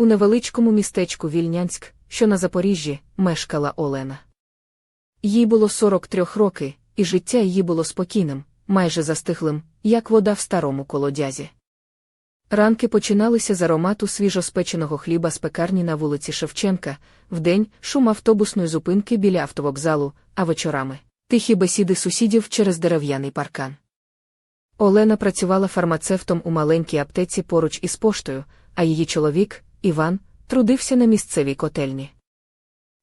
У невеличкому містечку Вільнянськ, що на Запоріжжі, мешкала Олена. Їй було 43 роки, і життя її було спокійним, майже застиглим, як вода в старому колодязі. Ранки починалися з аромату свіжоспеченого хліба з пекарні на вулиці Шевченка, вдень шум автобусної зупинки біля автовокзалу, а вечорами тихі бесіди сусідів через дерев'яний паркан. Олена працювала фармацевтом у маленькій аптеці поруч із поштою, а її чоловік, Іван, трудився на місцевій котельні.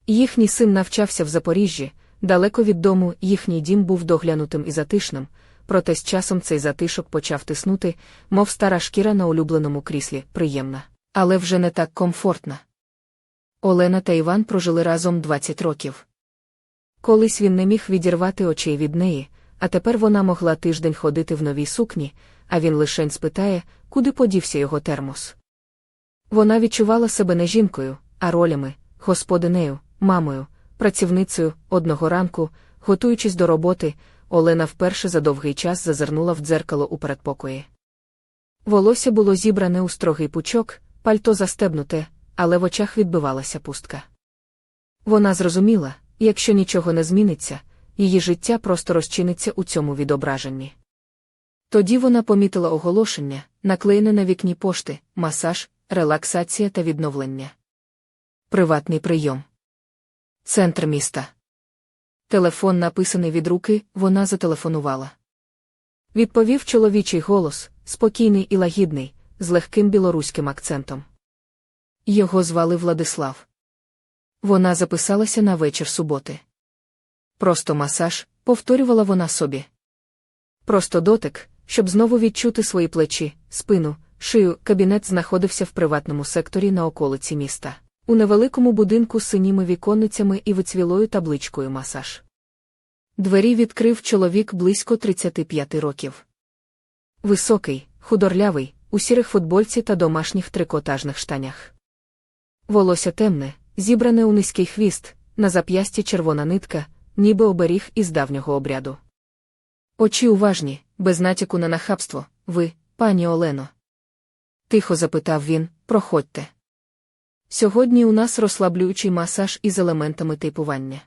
Їхній син навчався в Запоріжжі, далеко від дому їхній дім був доглянутим і затишним, проте з часом цей затишок почав тиснути, мов стара шкіра на улюбленому кріслі, приємна, але вже не так комфортна. Олена та Іван прожили разом 20 років. Колись він не міг відірвати очей від неї, а тепер вона могла тиждень ходити в новій сукні, а він лишень спитає, куди подівся його термос. Вона відчувала себе не жінкою, а ролями, господинею, мамою, працівницею одного ранку, готуючись до роботи, Олена вперше за довгий час зазирнула в дзеркало у передпокої. Волосся було зібране у строгий пучок, пальто застебнуте, але в очах відбивалася пустка. Вона зрозуміла, якщо нічого не зміниться, її життя просто розчиниться у цьому відображенні. Тоді вона помітила оголошення, наклеєне на вікні пошти, масаж, релаксація та відновлення. Приватний прийом. Центр міста. Телефон, написаний від руки, вона зателефонувала. Відповів чоловічий голос, спокійний і лагідний, з легким білоруським акцентом. Його звали Владислав. Вона записалася на вечір суботи. Просто масаж, повторювала вона собі. Просто дотик, щоб знову відчути свої плечі, спину, шию. Кабінет знаходився в приватному секторі на околиці міста, у невеликому будинку з синіми віконницями і вицвілою табличкою масаж. Двері відкрив чоловік близько 35 років. Високий, худорлявий, у сірих футбольці та домашніх трикотажних штанях. Волосся темне, зібране у низький хвіст, на зап'ясті червона нитка, ніби оберіг із давнього обряду. Очі уважні, без натяку на нахабство, ви, пані Олено. Тихо запитав він, проходьте. Сьогодні у нас розслаблюючий масаж із елементами типування.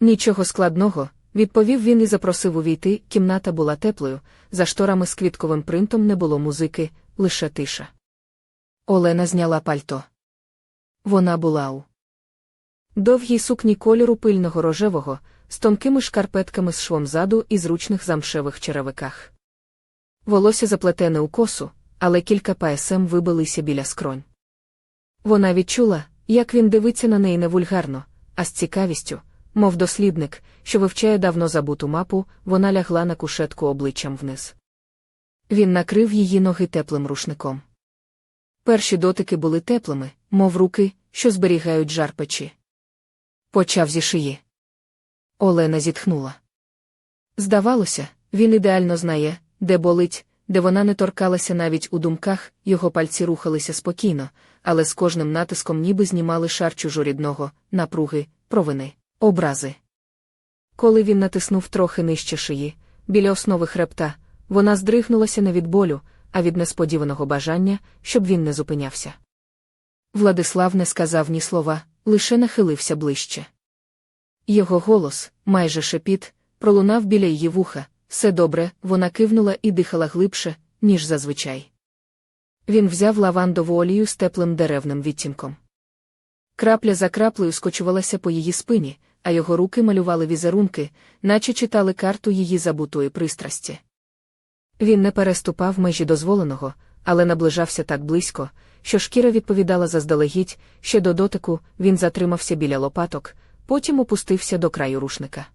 Нічого складного, відповів він і запросив увійти. Кімната була теплою, за шторами з квітковим принтом не було музики, лише тиша. Олена зняла пальто. Вона була у довгій сукні кольору пильного рожевого, з тонкими шкарпетками з швом заду і зручних замшевих черевиках. Волосся заплетене у косу, але кілька ПСМ вибилися біля скронь. Вона відчула, як він дивиться на неї не вульгарно, а з цікавістю, мов дослідник, що вивчає давно забуту мапу, вона лягла на кушетку обличчям вниз. Він накрив її ноги теплим рушником. Перші дотики були теплими, мов руки, що зберігають жар печі. Почав зі шиї. Олена зітхнула. Здавалося, він ідеально знає, де болить, де вона не торкалася навіть у думках, його пальці рухалися спокійно, але з кожним натиском ніби знімали шар чужорідного, напруги, провини, образи. Коли він натиснув трохи нижче шиї, біля основи хребта, вона здригнулася не від болю, а від несподіваного бажання, щоб він не зупинявся. Владислав не сказав ні слова, лише нахилився ближче. Його голос, майже шепіт, пролунав біля її вуха, все добре, вона кивнула і дихала глибше, ніж зазвичай. Він взяв лавандову олію з теплим деревним відтінком. Крапля за краплею скочувалася по її спині, а його руки малювали візерунки, наче читали карту її забутої пристрасті. Він не переступав межі дозволеного, але наближався так близько, що шкіра відповідала заздалегідь, ще до дотику він затримався біля лопаток, потім опустився до краю рушника.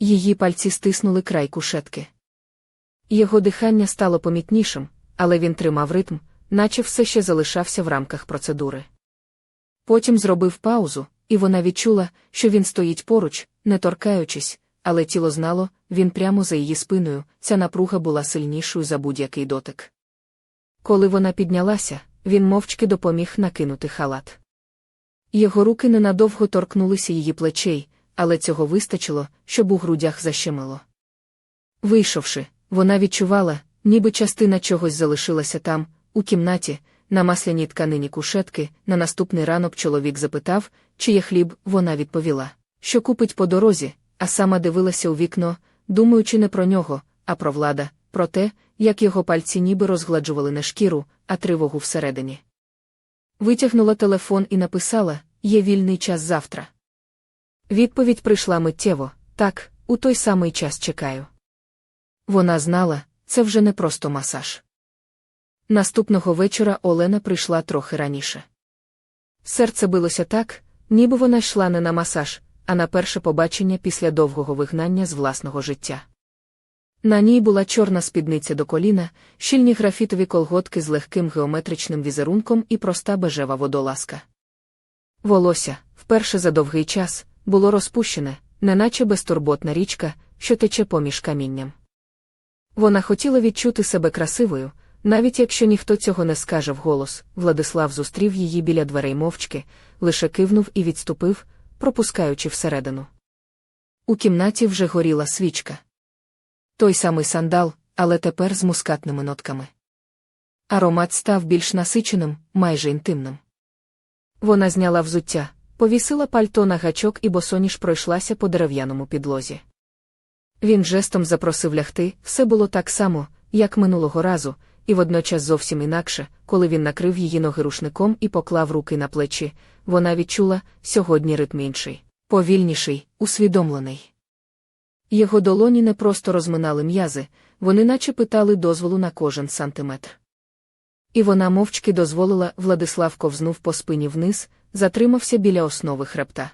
Її пальці стиснули край кушетки. Його дихання стало помітнішим, але він тримав ритм, наче все ще залишався в рамках процедури. Потім зробив паузу, і вона відчула, що він стоїть поруч, не торкаючись, але тіло знало, він прямо за її спиною, ця напруга була сильнішою за будь-який дотик. Коли вона піднялася, він мовчки допоміг накинути халат. Його руки ненадовго торкнулися її плечей, але цього вистачило, щоб у грудях защемило. Вийшовши, вона відчувала, ніби частина чогось залишилася там, у кімнаті, на масляній тканині кушетки, на наступний ранок чоловік запитав, чи є хліб, вона відповіла, що купить по дорозі, а сама дивилася у вікно, думаючи не про нього, а про влада, про те, як його пальці ніби розгладжували не шкіру, а тривогу всередині. Витягнула телефон і написала Є вільний час завтра. Відповідь прийшла миттєво так, у той самий час чекаю. Вона знала, це вже не просто масаж. Наступного вечора Олена прийшла трохи раніше. Серце билося так, ніби вона йшла не на масаж, а на перше побачення після довгого вигнання з власного життя. На ній була чорна спідниця до коліна, щільні графітові колготки з легким геометричним візерунком і проста бежева водолазка. Волосся, вперше за довгий час, було розпущене, неначе безтурботна річка, що тече поміж камінням. Вона хотіла відчути себе красивою, навіть якщо ніхто цього не скаже вголос, Владислав зустрів її біля дверей мовчки, лише кивнув і відступив, пропускаючи всередину. У кімнаті вже горіла свічка. Той самий сандал, але тепер з мускатними нотками. Аромат став більш насиченим, майже інтимним. Вона зняла взуття, повісила пальто на гачок і босоніж пройшлася по дерев'яному підлозі. Він жестом запросив лягти, все було так само, як минулого разу, і водночас зовсім інакше, коли він накрив її ноги рушником і поклав руки на плечі, вона відчула сьогодні ритм інший, повільніший, усвідомлений. Його долоні не просто розминали м'язи, вони наче питали дозволу на кожен сантиметр. І вона мовчки дозволила, Владислав ковзнув по спині вниз, затримався біля основи хребта.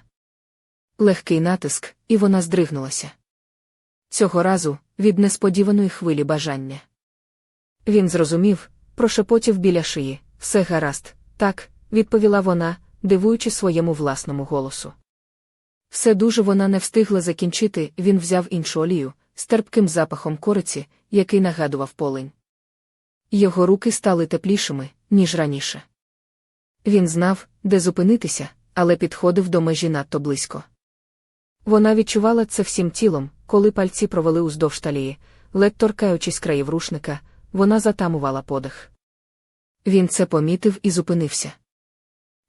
Легкий натиск, і вона здригнулася. Цього разу від несподіваної хвилі бажання. Він зрозумів, прошепотів біля шиї, все гаразд, так, відповіла вона, дивуючи своєму власному голосу. Все дуже вона не встигла закінчити, він взяв іншу олію з терпким запахом кориці, який нагадував полень. Його руки стали теплішими, ніж раніше. Він знав, де зупинитися, але підходив до межі надто близько. Вона відчувала це всім тілом, коли пальці провели уздовж талії, ледь торкаючись країв рушника, вона затамувала подих. Він це помітив і зупинився.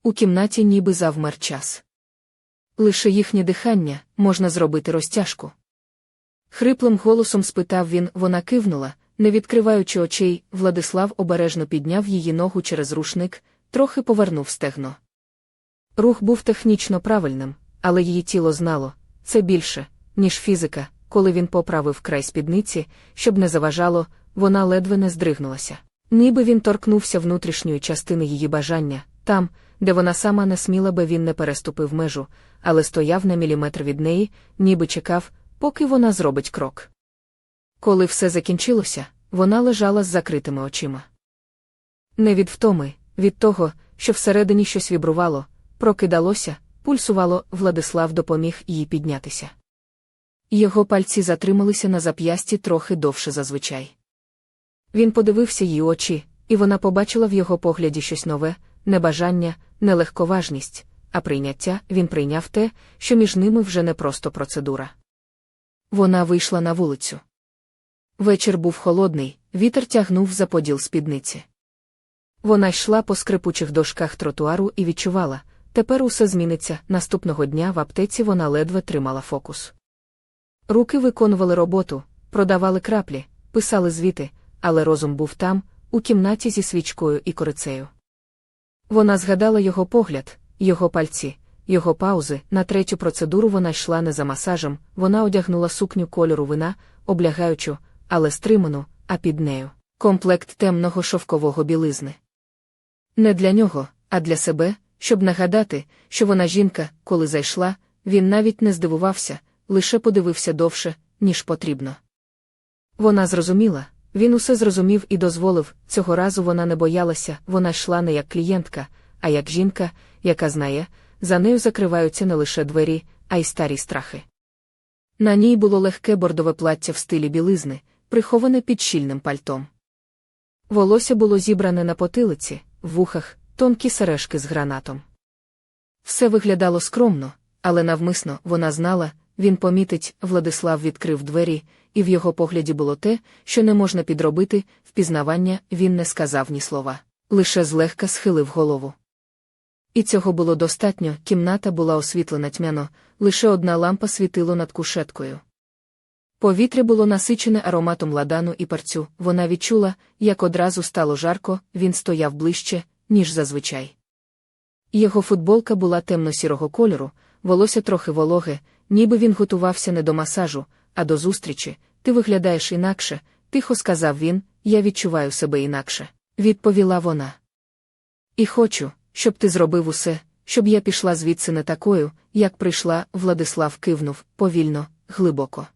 У кімнаті ніби завмер час. Лише їхнє дихання можна зробити розтяжку. Хриплим голосом спитав він, вона кивнула, не відкриваючи очей, Владислав обережно підняв її ногу через рушник, трохи повернув стегно. Рух був технічно правильним, але її тіло знало це більше, ніж фізика, коли він поправив край спідниці, щоб не заважало, вона ледве не здригнулася. Ніби він торкнувся внутрішньої частини її бажання, там, де вона сама не сміла би він не переступив межу, але стояв на міліметр від неї, ніби чекав, поки вона зробить крок. Коли все закінчилося, вона лежала з закритими очима. Не від втоми, від того, що всередині щось вібрувало, прокидалося, пульсувало, Владислав допоміг їй піднятися. Його пальці затрималися на зап'ясті трохи довше зазвичай. Він подивився їй очі, і вона побачила в його погляді щось нове, не бажання, не легковажність, а прийняття він прийняв те, що між ними вже не просто процедура. Вона вийшла на вулицю. Вечір був холодний, вітер тягнув за поділ спідниці. Вона йшла по скрипучих дошках тротуару і відчувала, тепер усе зміниться. Наступного дня в аптеці вона ледве тримала фокус. Руки виконували роботу, продавали краплі, писали звіти, але розум був там, у кімнаті зі свічкою і корицею. Вона згадала його погляд, його пальці, його паузи. На третю процедуру вона йшла не за масажем, вона одягнула сукню кольору вина, облягаючу, але стриману, а під нею комплект темного шовкового білизни. Не для нього, а для себе, щоб нагадати, що вона жінка, коли зайшла, він навіть не здивувався, лише подивився довше, ніж потрібно. Вона зрозуміла, він усе зрозумів і дозволив, цього разу вона не боялася, вона йшла не як клієнтка, а як жінка, яка знає, за нею закриваються не лише двері, а й старі страхи. На ній було легке бордове плаття в стилі білизни, приховане під щільним пальтом. Волосся було зібране на потилиці, вухах, тонкі сережки з гранатом. Все виглядало скромно, але навмисно вона знала, він помітить, Владислав відкрив двері, і в його погляді було те, що не можна підробити, впізнавання він не сказав ні слова. лише злегка схилив голову. І цього було достатньо, кімната була освітлена тьмяно, лише одна лампа світило над кушеткою. Повітря було насичене ароматом ладану і парцю, вона відчула, як одразу стало жарко, він стояв ближче, ніж зазвичай. Його футболка була темно-сірого кольору, волосся трохи вологе, ніби він готувався не до масажу, а до зустрічі. Ти виглядаєш інакше, тихо сказав він, я відчуваю себе інакше. Відповіла вона. І хочу, щоб ти зробив усе, щоб я пішла звідси не такою, як прийшла, Владислав кивнув, повільно, глибоко.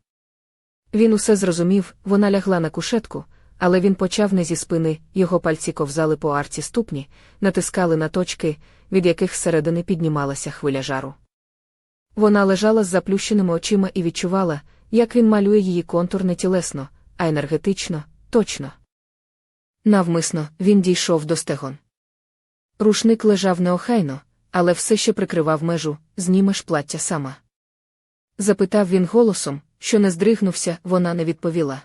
Він усе зрозумів, вона лягла на кушетку, але він почав не зі спини, його пальці ковзали по арці ступні, натискали на точки, від яких зсередини піднімалася хвиля жару. Вона лежала з заплющеними очима і відчувала, як він малює її контур не тілесно, а енергетично, точно. Навмисно він дійшов до стегон. Рушник лежав неохайно, але все ще прикривав межу, знімеш плаття сама. Запитав він голосом, що не здригнувся, вона не відповіла.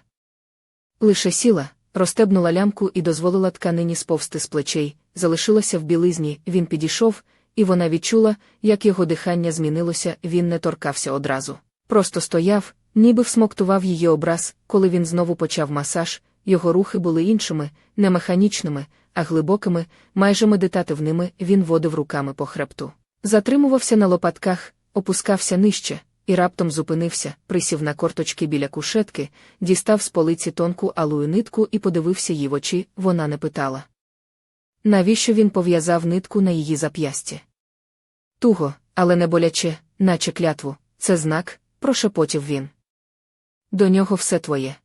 Лише сіла, розтебнула лямку і дозволила тканині сповзти з плечей, залишилася в білизні, він підійшов, і вона відчула, як його дихання змінилося, він не торкався одразу. Просто стояв, ніби всмоктував її образ, коли він знову почав масаж, його рухи були іншими, не механічними, а глибокими, майже медитативними, він водив руками по хребту. Затримувався на лопатках, опускався нижче, і раптом зупинився, присів на корточки біля кушетки, дістав з полиці тонку алую нитку і подивився їй в очі, вона не питала. Навіщо він пов'язав нитку на її зап'ясті? Туго, але не боляче, наче клятву, це знак, прошепотів він. До нього все твоє.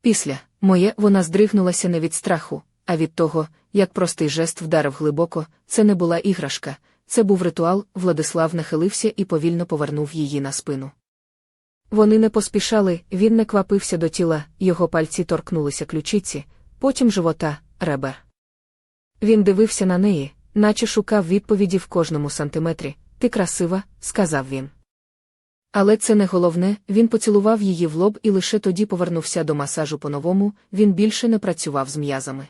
Після моє вона здригнулася не від страху, а від того, як простий жест вдарив глибоко, це не була іграшка, це був ритуал, Владислав нахилився і повільно повернув її на спину. Вони не поспішали, він не квапився до тіла, його пальці торкнулися ключиці, потім живота, ребер. Він дивився на неї, наче шукав відповіді в кожному сантиметрі. Ти красива, сказав він. Але це не головне, він поцілував її в лоб і лише тоді повернувся до масажу по-новому, він більше не працював з м'язами.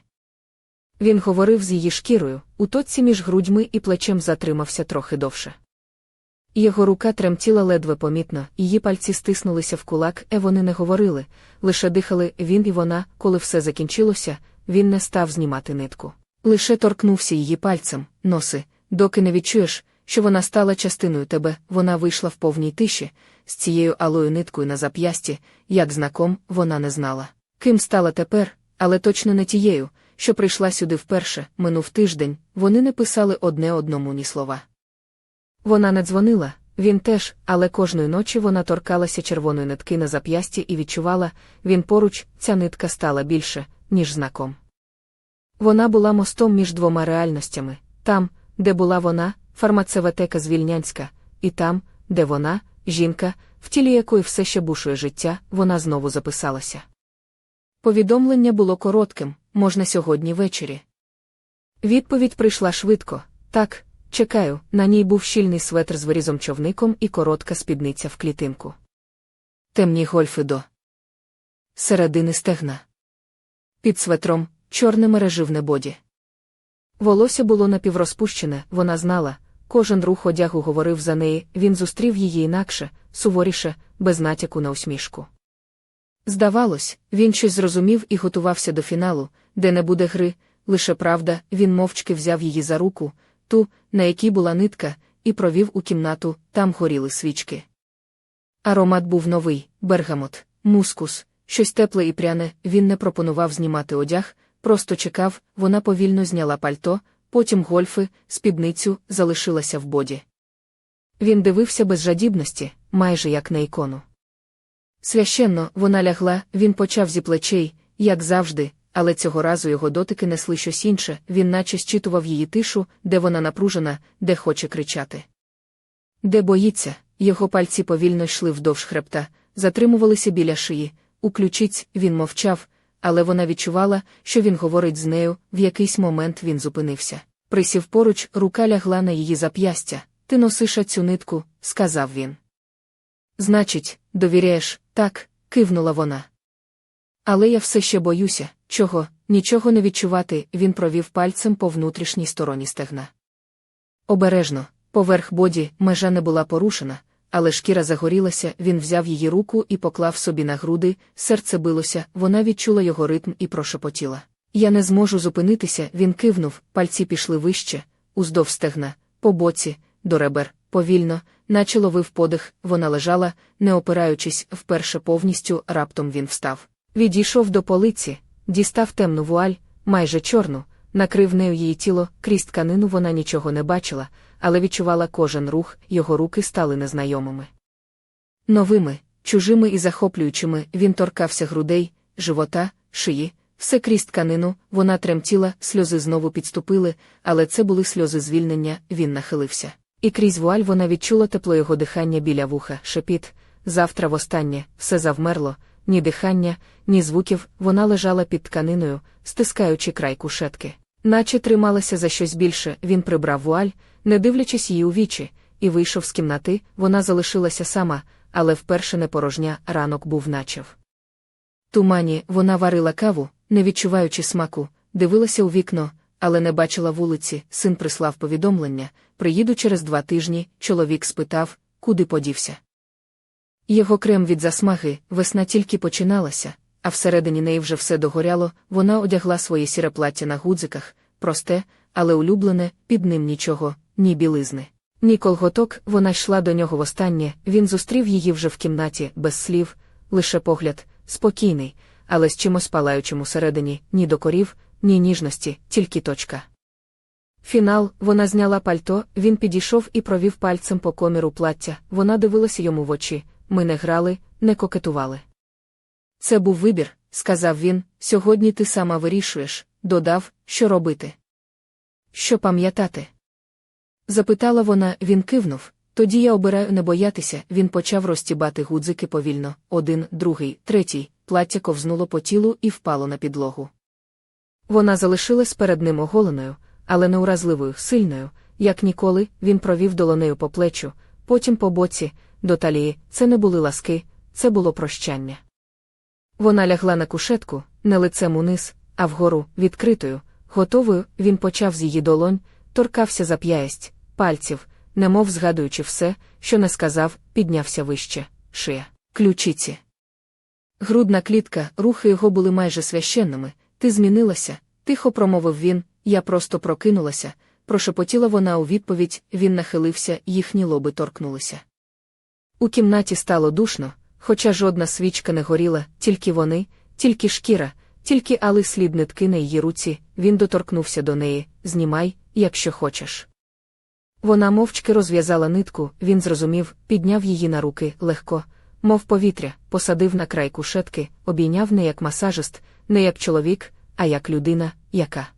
Він говорив з її шкірою, у точці між грудьми і плечем затримався трохи довше. Його рука тремтіла ледве помітно, її пальці стиснулися в кулак, е вони не говорили, лише дихали він і вона, коли все закінчилося, він не став знімати нитку. Лише торкнувся її пальцем, носи, доки не відчуєш, що вона стала частиною тебе, вона вийшла в повній тиші, з цією алою ниткою на зап'ясті, як знаком, вона не знала. Ким стала тепер, але точно не тією, що прийшла сюди вперше, минув тиждень, вони не писали одне одному ні слова. Вона не дзвонила, він теж, але кожної ночі вона торкалася червоної нитки на зап'ясті і відчувала, він поруч, ця нитка стала більше, ніж знаком. Вона була мостом між двома реальностями там, де була вона, фармацевтека звільнянська, і там, де вона, жінка, в тілі якої все ще бушує життя, вона знову записалася. Повідомлення було коротким, можна сьогодні ввечері. Відповідь прийшла швидко так, чекаю, на ній був щільний светр з вирізом човником і коротка спідниця в клітинку. Темні гольфи до середини стегна. Під светром чорне мереживне боді. Волосся було напіврозпущене, вона знала, кожен рух одягу говорив за неї, він зустрів її інакше, суворіше, без натяку на усмішку. Здавалось, він щось зрозумів і готувався до фіналу, де не буде гри, лише правда, він мовчки взяв її за руку, ту, на якій була нитка, і провів у кімнату, там горіли свічки. Аромат був новий, бергамот, мускус, щось тепле і пряне, він не пропонував знімати одяг, просто чекав, вона повільно зняла пальто, потім гольфи, спідницю, залишилася в боді. Він дивився без жадібності, майже як на ікону. Священно, вона лягла, він почав зі плечей, як завжди, але цього разу його дотики несли щось інше, він наче щитував її тишу, де вона напружена, де хоче кричати. Де боїться, його пальці повільно йшли вдовж хребта, затримувалися біля шиї, у ключиць він мовчав, але вона відчувала, що він говорить з нею, в якийсь момент він зупинився. Присів поруч, рука лягла на її зап'ястя. Ти носиш цю нитку, сказав він. Значить, довіряєш, так, кивнула вона. Але я все ще боюся, чого, нічого не відчувати, він провів пальцем по внутрішній стороні стегна. Обережно, поверх боді, межа не була порушена, але шкіра загорілася, він взяв її руку і поклав собі на груди, серце билося, вона відчула його ритм і прошепотіла. Я не зможу зупинитися, він кивнув, пальці пішли вище, уздовж стегна, по боці, до ребер, повільно, наче ловив подих, вона лежала, не опираючись, вперше повністю, раптом він встав. Відійшов до полиці, дістав темну вуаль, майже чорну, накрив нею її тіло, крізь тканину вона нічого не бачила, але відчувала кожен рух, його руки стали незнайомими. Новими, чужими і захоплюючими він торкався грудей, живота, шиї, все крізь тканину, вона тремтіла, сльози знову підступили, але це були сльози звільнення, він нахилився. І крізь вуаль вона відчула тепло його дихання біля вуха, шепіт. Завтра востаннє, все завмерло, ні дихання, ні звуків, вона лежала під тканиною, стискаючи край кушетки. Наче трималася за щось більше, він прибрав вуаль, не дивлячись її у вічі, і вийшов з кімнати, вона залишилася сама, але вперше не порожня, ранок був начав. Тумані вона варила каву, не відчуваючи смаку, дивилася у вікно, але не бачила вулиці, син прислав повідомлення. Приїду через два тижні, чоловік спитав, куди подівся. Його крем від засмаги, весна тільки починалася, а всередині неї вже все догоряло, вона одягла своє сіре плаття на гудзиках, просте, але улюблене, під ним нічого, ні білизни. Ні колготок, вона йшла до нього востаннє, він зустрів її вже в кімнаті, без слів, лише погляд, спокійний, але з чимось палаючим усередині, ні докорів, ні ніжності, тільки точка. Фінал, вона зняла пальто, він підійшов і провів пальцем по коміру плаття, вона дивилася йому в очі, ми не грали, не кокетували. Це був вибір, сказав він, сьогодні ти сама вирішуєш, додав, що робити. Що пам'ятати? Запитала вона, він кивнув. Тоді я обираю не боятися, він почав розтібати гудзики повільно, один, другий, третій, плаття ковзнуло по тілу і впало на підлогу. Вона залишилась перед ним оголеною, але не уразливою, сильною, як ніколи, він провів долонею по плечу, потім по боці, до талії, це не були ласки, це було прощання. Вона лягла на кушетку, не лицем униз, а вгору, відкритою, готовою, він почав з її долонь, торкався зап'ясть, пальців, немов згадуючи все, що не сказав, піднявся вище, шия, ключиці. Грудна клітка, рухи його були майже священними. Ти змінилася, тихо промовив він, я просто прокинулася, прошепотіла вона у відповідь, він нахилився, їхні лоби торкнулися. У кімнаті стало душно, хоча жодна свічка не горіла, тільки вони, тільки шкіра, тільки али слід нитки на її руці, він доторкнувся до неї, знімай, якщо хочеш. Вона мовчки розв'язала нитку, він зрозумів, підняв її на руки легко, мов повітря, посадив на край кушетки, обійняв не як масажист, не як чоловік, а як людина, яка.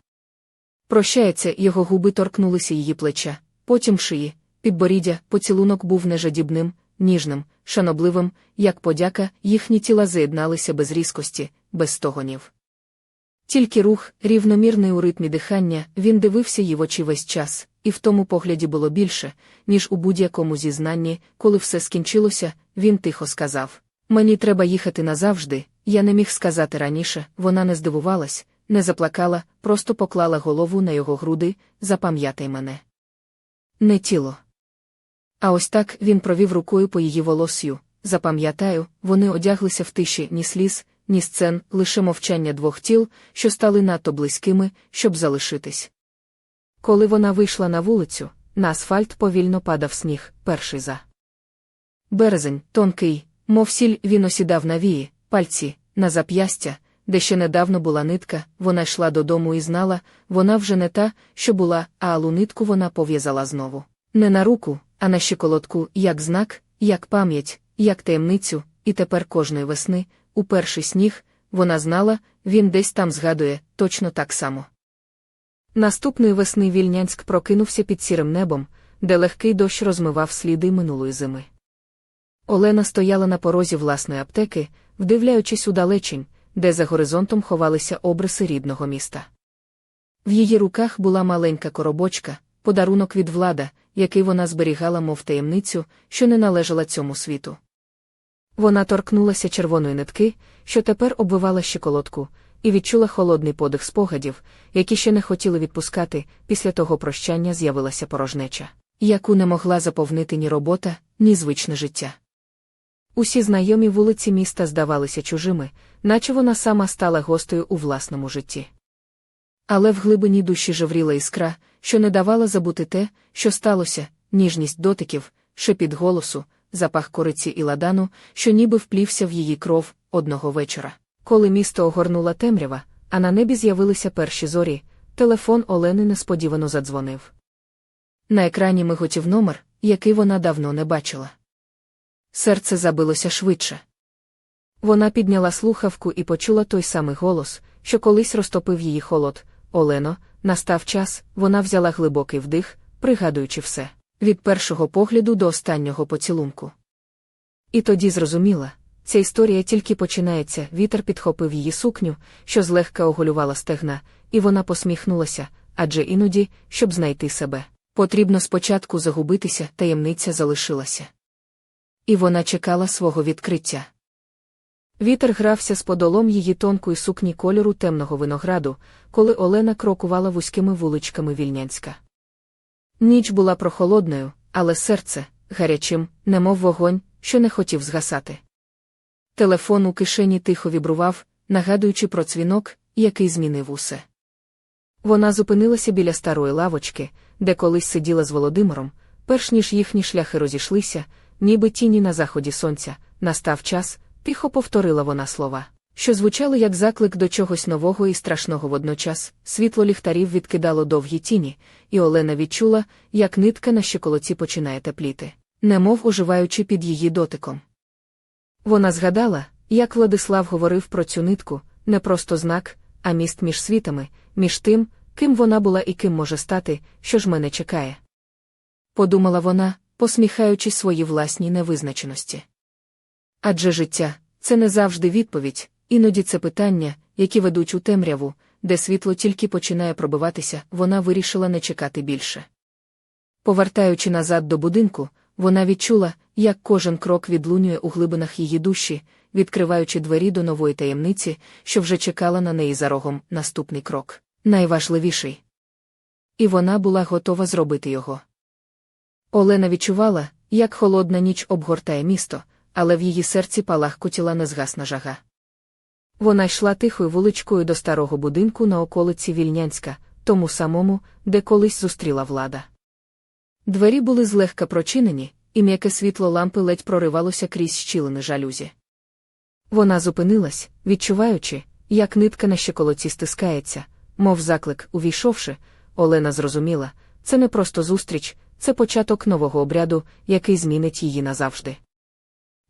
Прощається, його губи торкнулися її плеча, потім шиї, підборіддя, поцілунок був нежадібним, ніжним, шанобливим, як подяка, їхні тіла з'єдналися без різкості, без стогонів. Тільки рух, рівномірний у ритмі дихання, він дивився їй в очі весь час, і в тому погляді було більше, ніж у будь-якому зізнанні, коли все скінчилося, він тихо сказав: Мені треба їхати назавжди, я не міг сказати раніше, вона не здивувалась, не заплакала, просто поклала голову на його груди, запам'ятай мене. Не тіло. А ось так він провів рукою по її волосю. Запам'ятаю, вони одяглися в тиші ні сліз, ні сцен, лише мовчання двох тіл, що стали надто близькими, щоб залишитись. Коли вона вийшла на вулицю, на асфальт повільно падав сніг, перший за. Березень, тонкий, мов сіль, він осідав на вії, пальці, на зап'ястя, де ще недавно була нитка, вона йшла додому і знала, вона вже не та, що була, а алу нитку вона пов'язала знову. Не на руку, а на щиколотку, як знак, як пам'ять, як таємницю, і тепер кожної весни, у перший сніг, вона знала, він десь там згадує, точно так само. Наступної весни Вільнянськ прокинувся під сірим небом, де легкий дощ розмивав сліди минулої зими. Олена стояла на порозі власної аптеки, вдивляючись у далечінь, де за горизонтом ховалися обриси рідного міста. В її руках була маленька коробочка, подарунок від влада, який вона зберігала, мов таємницю, що не належала цьому світу. Вона торкнулася червоної нитки, що тепер обвивала щеколотку, і відчула холодний подих спогадів, які ще не хотіли відпускати, після того прощання з'явилася порожнеча, яку не могла заповнити ні робота, ні звичне життя. Усі знайомі вулиці міста здавалися чужими, наче вона сама стала гостею у власному житті. Але в глибині душі жевріла іскра, що не давала забути те, що сталося, ніжність дотиків, шепіт голосу, запах кориці і ладану, що ніби вплівся в її кров одного вечора. Коли місто огорнула темрява, а на небі з'явилися перші зорі, телефон Олени несподівано задзвонив. На екрані миготів номер, який вона давно не бачила. Серце забилося швидше. Вона підняла слухавку і почула той самий голос, що колись розтопив її холод. Олено, настав час, вона взяла глибокий вдих, пригадуючи все, від першого погляду до останнього поцілунку. І тоді зрозуміла, ця історія тільки починається, вітер підхопив її сукню, що злегка оголювала стегна, і вона посміхнулася, адже іноді, щоб знайти себе, потрібно спочатку загубитися, таємниця залишилася. І вона чекала свого відкриття. Вітер грався з подолом її тонкої сукні кольору темного винограду, коли Олена крокувала вузькими вуличками Вільнянська. Ніч була прохолодною, але серце гарячим, немов вогонь, що не хотів згасати. Телефон у кишені тихо вібрував, нагадуючи про дзвінок, який змінив усе. Вона зупинилася біля старої лавочки, де колись сиділа з Володимиром, перш ніж їхні шляхи розійшлися, ніби тіні на заході сонця, настав час, тихо повторила вона слова, що звучали як заклик до чогось нового і страшного водночас. Світло ліхтарів відкидало довгі тіні, і Олена відчула, як нитка на щеколоці починає тепліти, немов оживаючи під її дотиком. Вона згадала, як Владислав говорив про цю нитку, не просто знак, а міст між світами, між тим, ким вона була і ким може стати, що ж мене чекає. Подумала вона, посміхаючись своїй власній невизначеності. Адже життя це не завжди відповідь, іноді це питання, які ведуть у темряву, де світло тільки починає пробиватися, вона вирішила не чекати більше. Повертаючи назад до будинку, вона відчула, як кожен крок відлунює у глибинах її душі, відкриваючи двері до нової таємниці, що вже чекала на неї за рогом наступний крок, найважливіший. І вона була готова зробити його. Олена відчувала, як холодна ніч обгортає місто, але в її серці палахкотіла незгасна жага. Вона йшла тихою вуличкою до старого будинку на околиці Вільнянська, тому самому, де колись зустріла влада. Двері були злегка прочинені, і м'яке світло лампи ледь проривалося крізь щілини жалюзі. Вона зупинилась, відчуваючи, як нитка на щеколоці стискається, мов заклик, увійшовши, Олена зрозуміла, це не просто зустріч, це початок нового обряду, який змінить її назавжди.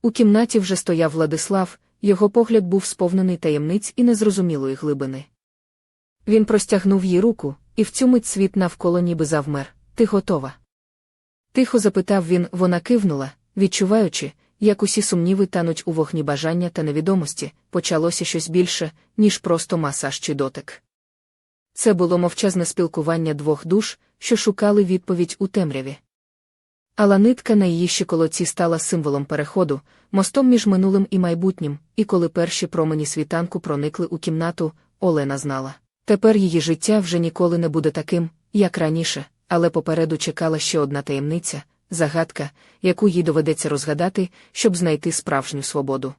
У кімнаті вже стояв Владислав, його погляд був сповнений таємниць і незрозумілої глибини. Він простягнув їй руку, і в цю мить світ навколо ніби завмер. Ти готова? Тихо запитав він, вона кивнула, відчуваючи, як усі сумніви тануть у вогні бажання та невідомості, почалося щось більше, ніж просто масаж чи дотик. Це було мовчазне спілкування двох душ, що шукали відповідь у темряві. Але нитка на її щеколоці стала символом переходу, мостом між минулим і майбутнім, і коли перші промені світанку проникли у кімнату, Олена знала. Тепер її життя вже ніколи не буде таким, як раніше, але попереду чекала ще одна таємниця, загадка, яку їй доведеться розгадати, щоб знайти справжню свободу.